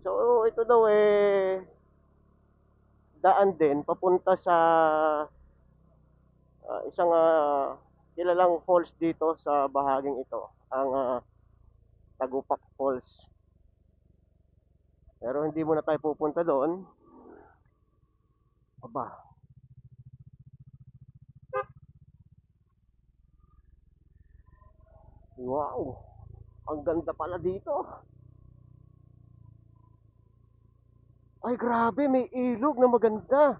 So, ito daw eh, daan din papunta sa ah, isang ah, kilalang falls dito sa bahaging ito, ang ah, Tagupak Falls. Pero hindi muna tayo pupunta doon. Aba. Wow! Ang ganda pala dito. Ay, grabe, may ilog na maganda.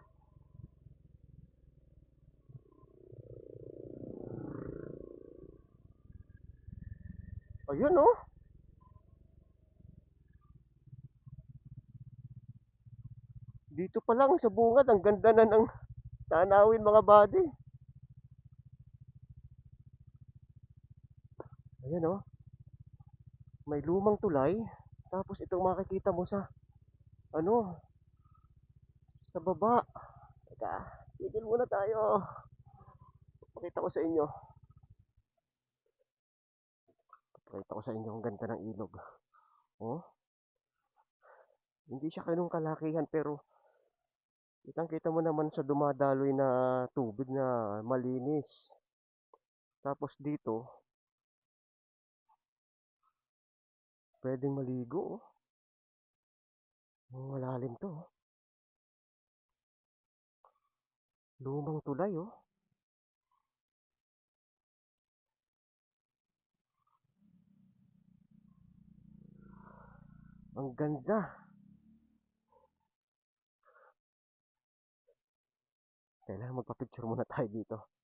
Ayun, oh. Dito pa lang sa bungad, ang ganda na ng tanawin mga buddy. Ayan, oh. May lumang tulay. Tapos itong makikita mo sa, ano, sa baba. Teka, tigil muna tayo. Pakita ko sa inyo. Pakita ko sa inyo ang ganda ng ilog. Oh. Hindi siya ganun kalakihan pero kitang kita mo naman sa dumadaloy na tubig na malinis. Tapos dito, pwedeng maligo. Oh, malalim to. oh. Lumang tulay oh. Ang ganda. Kailangan magpa-picture muna tayo dito.